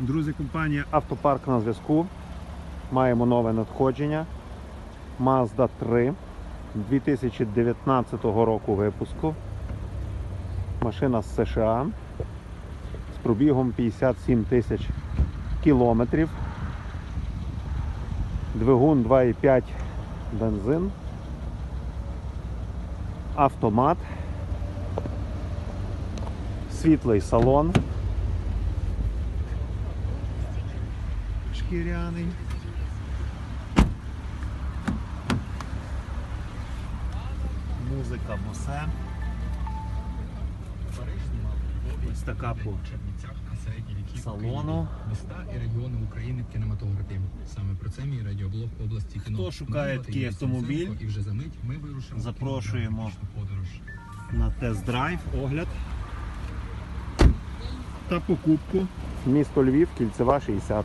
Друзі, компанія Автопарк на зв'язку. Маємо нове надходження. Mazda 3 2019 року випуску. Машина з США з пробігом 57 тисяч кілометрів. Двигун 2,5 бензин. Автомат. Світлий салон. Шкіряний. Музика босе. Ось така по салону. Міста і регіони України в кінематографі. Саме про це мій радіоблог області кіно. Хто шукає такий автомобіль? І вже за мить ми вирушимо. Запрошуємо. подорож. на тест-драйв, огляд та покупку. Місто Львів, кільцева 60.